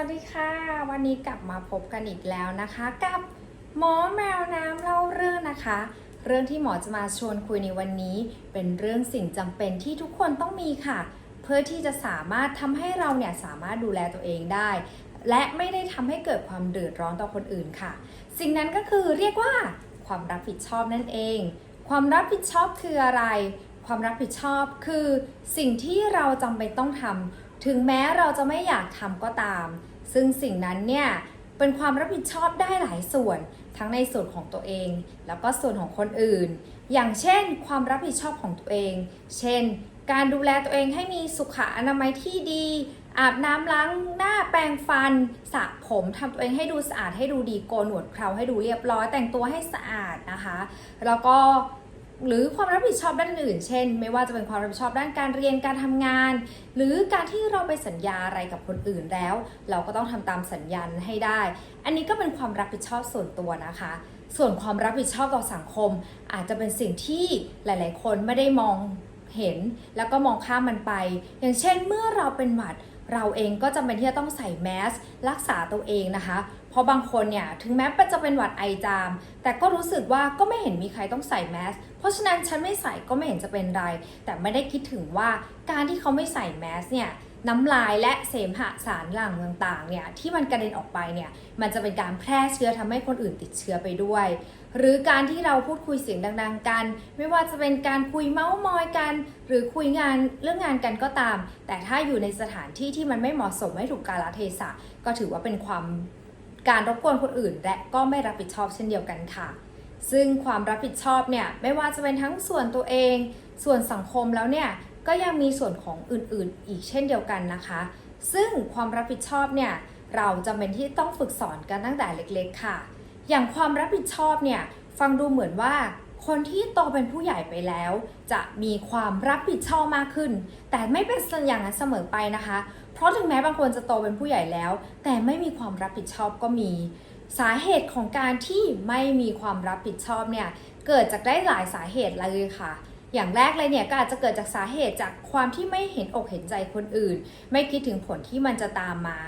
วัสดีค่ะ วันนี้กลับมาพบกันอีกแล้วนะคะ กับหมอแมวน้ำเล่าเรื่องนะคะ เรื่องที่หมอจะมาชวนคุยในวันนี้ เป็นเรื่องสิ่งจำเป็นที่ทุกคนต้องมีค่ะ เพื่อที่จะสามารถทำให้เราเนี่ยสามารถดูแลตัวเองได้ และไม่ได้ทำให้เกิดความเดือดร้อนต่อคนอื่นค่ะ สิ่งนั้นก็คือเรียกว่าความรับผิดชอบนั่นเอง ความรับผิดชอบคืออะไร ความรับผิดชอบคือ สิ่งที่เราจำเป็นต้องทำ ถึงแม้เราจะไม่อยากทำก็ตาม ซึ่งสิ่งนั้นเนี่ยเป็นความรับผิดชอบได้หลายส่วน ทั้งในส่วนของตัวเอง แล้วก็ส่วนของคนอื่น อย่างเช่น ความรับผิดชอบของตัวเอง เช่น การดูแลตัวเองให้มีสุขอนามัยที่ดี อาบน้ำล้างหน้าแปรงฟันสระผมทำตัวเองให้ดูสะอาดให้ดูดีโกนหนวดเคราให้ดูเรียบร้อยแต่งตัวให้สะอาดนะคะ แล้วก็ หรือความรับผิดชอบด้านอื่น เช่น ไม่ว่าจะเป็นความรับผิดชอบด้านการเรียนการทำงาน หรือการที่เราไปสัญญาอะไรกับคนอื่นแล้ว เราก็ต้องทำตามสัญญาให้ได้ อันนี้ก็เป็นความรับผิดชอบส่วนตัวนะคะ ส่วนความรับผิดชอบต่อสังคม อาจจะเป็นสิ่งที่หลาย ๆ คนไม่ได้มองเห็นแล้วก็มองข้ามมันไป อย่างเช่น เมื่อเราเป็นหวัดเราเองก็จำเป็นที่จะต้องใส่แมสรักษาตัวเองนะคะ เพราะบางคนเนี่ยถึงแม้จะเป็นหวัดไอจาม แต่ก็รู้สึกว่าก็ไม่เห็นมีใครต้องใส่แมส เพราะฉะนั้นฉันไม่ใส่ก็ไม่เห็นจะเป็นไร แต่ไม่ได้คิดถึงว่าการที่เขาไม่ใส่แมสเนี่ยน้ำลายและเสมหะสารหลั่งต่างๆเนี่ยที่มันกระเด็นออกไปเนี่ยมันจะเป็นการแพร่เชื้อทำให้คนอื่นติดเชื้อไปด้วย หรือการที่เราพูดคุยเสียงดัง ๆ กัน ไม่ว่าจะเป็นการคุยเมาส์มอยกัน หรือคุยงานเรื่องงานกันก็ตาม แต่ถ้าอยู่ในสถานที่ที่มันไม่เหมาะสมไม่ถูกกาลเทศะ ก็ถือว่าเป็นความ การรบกวนคนอื่น และก็ไม่รับผิดชอบเช่นเดียวกันค่ะ ซึ่งความรับผิดชอบเนี่ยไม่ว่าจะเป็นทั้งส่วนตัวเอง ส่วนสังคมแล้วเนี่ยก็ยังมีส่วนของอื่นๆ อีกเช่นเดียวกันนะคะ ซึ่งความรับผิดชอบเนี่ยเราจำเป็นที่ต้องฝึกสอนกันตั้งแต่เล็กๆค่ะ อย่างความรับผิดชอบเนี่ยฟังดูเหมือนว่าคนที่โตเป็นผู้ใหญ่ไปแล้ว จะมีความรับผิดชอบมากขึ้น แต่ไม่เป็นอย่างนั้นเสมอไปนะคะ เพราะถึงแม้บางคนจะโตเป็นผู้ใหญ่แล้ว แต่ไม่มีความรับผิดชอบก็มี สาเหตุของการที่ไม่มีความรับผิดชอบเนี่ยเกิดจากได้หลายสาเหตุเลยค่ะอย่างแรกเลยเนี่ยก็อาจจะเกิดจากสาเหตุจากความที่ไม่เห็นอกเห็นใจคนอื่น ไม่คิดถึงผลที่มันจะตามมา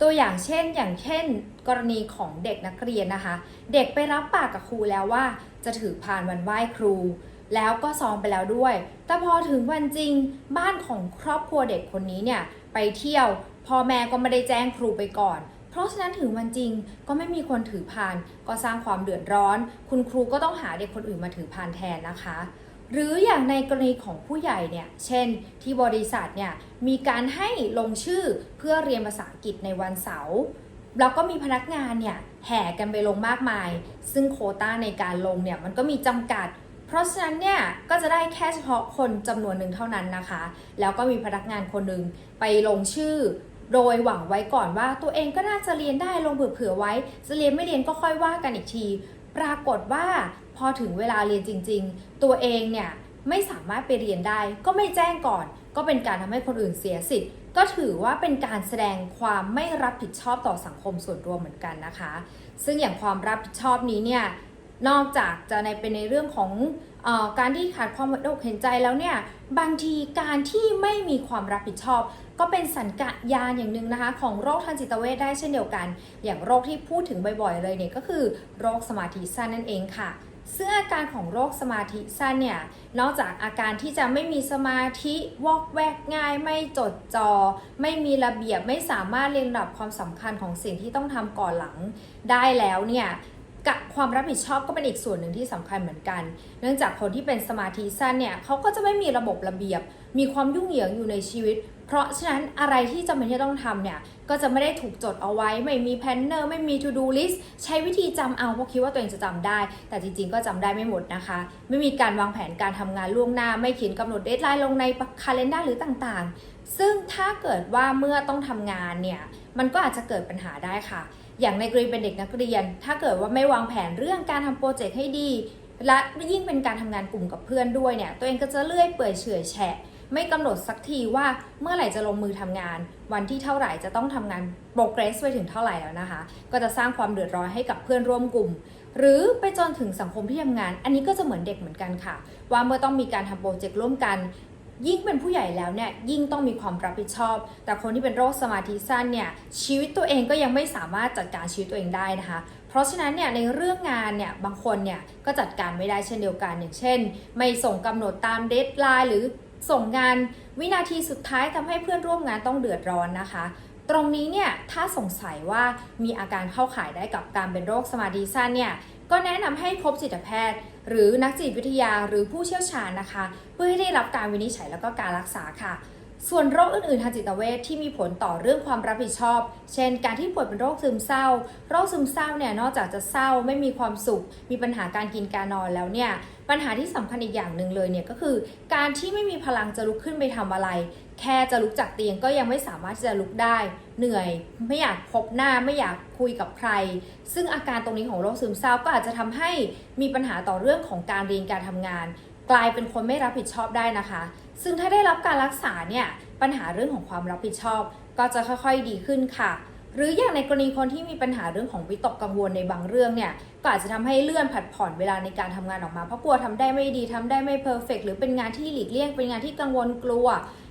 ตัวอย่างเช่น อย่างเช่น กรณีของเด็กนักเรียนนะคะ เด็กไปรับปากกับครูแล้วว่า จะถือพานวันไหว้ครู แล้วก็ซ้อมไปแล้วด้วย แต่พอถึงวันจริงบ้านของครอบครัวเด็กคนนี้เนี่ย ไปเที่ยวพ่อแม่ก็ไม่ได้แจ้งครูไปก่อน เพราะฉะนั้นถึงวันจริงก็ไม่มีคนถือพาน ก็สร้างความเดือดร้อน คุณครูก็ต้องหาเด็กคนอื่นมาถือพานแทนนะคะหรืออย่างในกรณีของผู้ใหญ่เนี่ย เช่นที่บริษัทเนี่ยมีการให้ลงชื่อเพื่อเรียนภาษาอังกฤษในวันเสาร์แล้วก็มีพนักงานเนี่ยแห่กันไปลงมากมาย ซึ่งโคต้าในการลงเนี่ยมันก็มีจำกัด เพราะฉะนั้นเนี่ยก็จะได้แค่เฉพาะคนจำนวนหนึ่งเท่านั้นนะคะ แล้วก็มีพนักงานคนหนึ่งไปลงชื่อ โดยหวังไว้ก่อนว่าตัวเองก็น่าจะเรียนได้ลงเผื่อไว้ จะเรียนไม่เรียนก็ค่อยว่ากันอีกที ปรากฏว่าพอถึงเวลาเรียนจริง ๆ ตัวเองเนี่ยไม่สามารถไปเรียนได้ ก็ไม่แจ้งก่อน ก็เป็นการทำให้คนอื่นเสียสิทธิ์ ก็ถือว่าเป็นการแสดงความไม่รับผิดชอบต่อสังคมส่วนรวมเหมือนกันนะคะ ซึ่งอย่างความรับผิดชอบนี้เนี่ย นอกจากจะในเป็นในเรื่องของอการที่ขาดความอดอกเห็นใจแล้วเนี่ยบางทีการที่ไม่มีความรับผิดชอบ ก็เป็นสัญญาณอย่างหนึ่งนะคะของโรคทางจิตเวชได้เช่นเดียวกัน อย่างโรคที่พูดถึงบ่อยๆ เลยเนี่ยก็คือโรคสมาธิสั้นนั่นเองค่ะซึ่งอาการของโรคสมาธิสั้นเนี่ยนอกจากอาการที่จะไม่มีสมาธิวอกแวกง่าย ไม่จดจอ่อไม่มีระเบียบไม่สามารถเรียงลำดับความสำคัญของสิ่งที่ต้องทำก่อนหลังได้แล้วเนี่ย กับความรับผิดชอบก็เป็นอีกส่วนหนึ่งที่สำคัญเหมือนกัน เนื่องจากคนที่เป็นสมาธิสั้นเนี่ยเขาก็จะไม่มีระบบระเบียบ มีความยุ่งเหยิงอยู่ในชีวิต เพราะฉะนั้นอะไรที่จำเป็นที่จะต้องทำเนี่ยก็จะไม่ได้ถูกจดเอาไว้ ไม่มีแพนเนอร์ไม่มี to do list ใช้วิธีจำเอาเพราะคิดว่าตัวเองจะจำได้ แต่จริงๆ ก็จำได้ไม่หมดนะคะ ไม่มีการวางแผนการทำงานล่วงหน้า ไม่เขียนกำหนดเดทไลน์ลงในคาล endar หรือต่างๆ ซึ่งถ้าเกิดว่าเมื่อต้องทำงานเนี่ย มันก็อาจจะเกิดปัญหาได้ค่ะ อย่างในกรณีเป็นเด็กนักเรียน ถ้าเกิดว่าไม่วางแผนเรื่องการทำโปรเจกต์ให้ดี และยิ่งเป็นการทำงานกลุ่มกับเพื่อนด้วยเนี่ย ตัวเองก็จะเลื่อยเปื่อยเฉื่อยแฉะ ไม่กำหนดสักทีว่าเมื่อไหร่จะลงมือทำงาน วันที่เท่าไหร่จะต้องทำงาน progress ไปถึงเท่าไหร่แล้วนะคะ ก็จะสร้างความเดือดร้อนให้กับเพื่อนร่วมกลุ่มหรือไปจนถึงสังคมที่ทำงาน อันนี้ก็จะเหมือนเด็กเหมือนกันค่ะ ว่าเมื่อต้องมีการทำโปรเจกต์ร่วมกัน ยิ่งเป็นผู้ใหญ่แล้วเนี่ยยิ่งต้องมีความรับผิดชอบ แต่คนที่เป็นโรคสมาธิสั้นเนี่ยชีวิตตัวเองก็ยังไม่สามารถจัดการชีวิตตัวเองได้นะคะ เพราะฉะนั้นเนี่ยในเรื่องงานเนี่ยบางคนเนี่ยก็จัดการไม่ได้เช่นเดียวกันอย่างเช่น ไม่ส่งกำหนดตามเดทไลน์หรือส่งงานวินาทีสุดท้ายทำให้เพื่อนร่วมงานต้องเดือดร้อนนะคะตรงนี้เนี่ยถ้าสงสัยว่ามีอาการเข้าข่ายได้กับการเป็นโรคสมาธิสั้นเนี่ยก็แนะนำให้พบจิตแพทย์ หรือนักจิตวิทยาหรือผู้เชี่ยวชาญนะคะ เพื่อให้ได้รับการวินิจฉัยแล้วก็การรักษาค่ะ ส่วนโรคอื่นๆทางจิตเวชที่มีผลต่อเรื่องความรับผิดชอบ เช่น การที่ป่วยเป็นโรคซึมเศร้า โรคซึมเศร้าเนี่ยนอกจากจะเศร้าไม่มีความสุข มีปัญหาการกินการนอนแล้วเนี่ยปัญหาที่สำคัญอีกอย่างหนึ่งเลยเนี่ยก็คือ การที่ไม่มีพลังจะลุกขึ้นไปทำอะไร แค่จะลุกจากเตียงก็ยังไม่สามารถที่จะลุกได้ เหนื่อยไม่อยากพบหน้าไม่อยากคุยกับใคร ซึ่งอาการตรงนี้ของโรคซึมเศร้าก็อาจจะทำให้มีปัญหาต่อเรื่องของการเรียนการทำงาน กลายเป็นคนไม่รับผิดชอบได้นะคะ ซึ่งถ้าได้รับการรักษาเนี่ยปัญหาเรื่องของความรับผิดชอบ ก็จะค่อยๆดีขึ้นค่ะ หรืออย่างในกรณีคนที่มีปัญหาเรื่องของวิตกกังวลในบางเรื่องเนี่ยก็อาจจะทำให้เลื่อนผัดผ่อนเวลาในการทำงานออกมา เพราะกลัวทำได้ไม่ดีทำได้ไม่เพอร์เฟกหรือเป็นงานที่หลีกเลี่ยงเป็นงานที่กังวลกลัว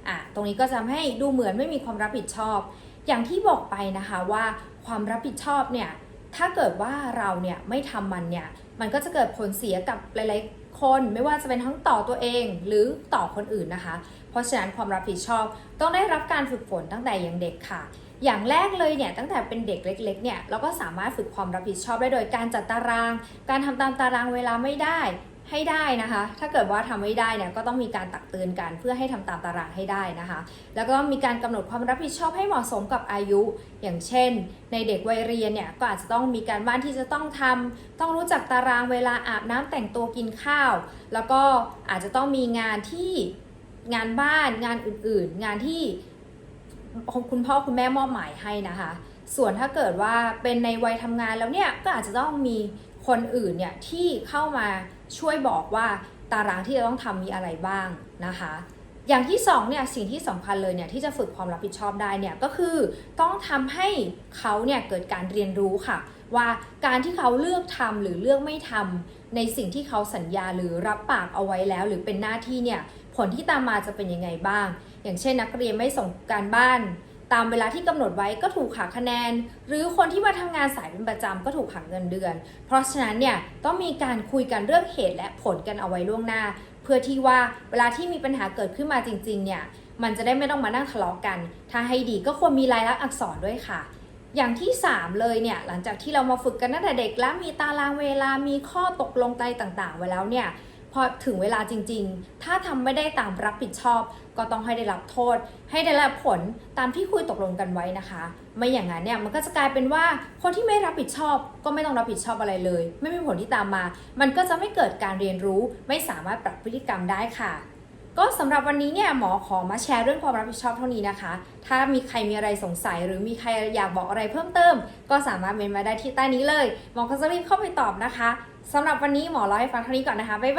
อะตรงนี้ก็จะทำให้ดูเหมือนไม่มีความรับผิดชอบ อย่างที่บอกไปนะคะว่าความรับผิดชอบเนี่ยถ้าเกิดว่าเราเนี่ยไม่ทำมันเนี่ยมันก็จะเกิดผลเสียกับหลายๆคนไม่ว่าจะเป็นทั้งต่อตัวเองหรือต่อคนอื่นนะคะ เพราะฉะนั้นความรับผิดชอบต้องได้รับการฝึกฝนตั้งแต่ยังเด็กค่ะ อย่างแรกเลยเนี่ยตั้งแต่เป็นเด็กเล็กๆเนี่ยเราก็สามารถฝึกความรับผิดชอบได้โดยการจัดตาราง การทำตามตารางเวลาไม่ได้ให้ได้นะคะ ถ้าเกิดว่าทำไม่ได้เนี่ยก็ต้องมีการตักเตือนกันเพื่อให้ทำตามตารางให้ได้นะคะ แล้วก็มีการกำหนดความรับผิดชอบให้เหมาะสมกับอายุ อย่างเช่น ในเด็กวัยเรียนเนี่ยก็อาจจะต้องมีการบ้านที่จะต้องทำต้องรู้จักตารางเวลาอาบน้ำแต่งตัวกินข้าว แล้วก็อาจจะต้องมีงานที่งานบ้านงานอื่นๆ งานที่ คุณพ่อคุณแม่มอบหมายให้นะคะ ส่วนถ้าเกิดว่าเป็นในวัยทำงานแล้วเนี่ยก็อาจจะต้องมีคนอื่นเนี่ยที่เข้ามาช่วยบอกว่าตารางที่จะต้องทำมีอะไรบ้างนะคะ อย่างที่สองเนี่ยสิ่งที่สำคัญเลยเนี่ยที่จะฝึกความรับผิดชอบได้เนี่ยก็คือต้องทำให้เขาเนี่ยเกิดการเรียนรู้ค่ะ ว่าการที่เขาเลือกทำหรือเลือกไม่ทำในสิ่งที่เขาสัญญาหรือรับปากเอาไว้แล้ว หรือเป็นหน้าที่เนี่ยผลที่ตามมาจะเป็นยังไงบ้าง อย่างเช่น นักเรียนไม่ส่งการบ้านตามเวลาที่กำหนดไว้ก็ถูกหักคะแนน หรือคนที่มาทำงานสายเป็นประจำก็ถูกหักเงินเดือน เพราะฉะนั้นเนี่ยต้องมีการคุยกันเรื่องเหตุและผลกันเอาไว้ล่วงหน้า เพื่อที่ว่าเวลาที่มีปัญหาเกิดขึ้นมาจริงๆเนี่ยมันจะได้ไม่ต้องมานั่งทะเลาะกัน ถ้าให้ดีก็ควรมีลายลักษณ์อักษรด้วยค่ะ อย่างที่ 3 เลยเนี่ยหลังจากที่เรามาฝึกกันตั้งแต่เด็กแล้วมีตารางเวลามีข้อตกลงใจต่างๆ ไว้แล้วเนี่ย พอถึงเวลาจริง ๆ ถ้าทำไม่ได้ตามรับผิดชอบ ก็ต้องให้ได้รับโทษ ให้ได้รับผลตามที่คุยตกลงกันไว้นะคะ ไม่อย่างนั้นเนี่ยมันก็จะกลายเป็นว่าคนที่ไม่รับผิดชอบก็ไม่ต้องรับผิดชอบอะไรเลย ไม่มีผลที่ตามมา มันก็จะไม่เกิดการเรียนรู้ ไม่สามารถปรับพฤติกรรมได้ค่ะก็สำหรับวันนี้เนี่ยหมอขอมาแชร์เรื่องความรับผิดชอบเท่านี้นะคะ ถ้ามีใครมีอะไรสงสัย หรือมีใครอยากบอกอะไรเพิ่มเติม ก็สามารถเมนมาได้ที่ใต้นี้เลย หมอก็จะรีบเข้าไปตอบนะคะสำหรับวันนี้หมอเล่าให้ฟังเท่านี้ก่อนนะคะบ๊ายบาย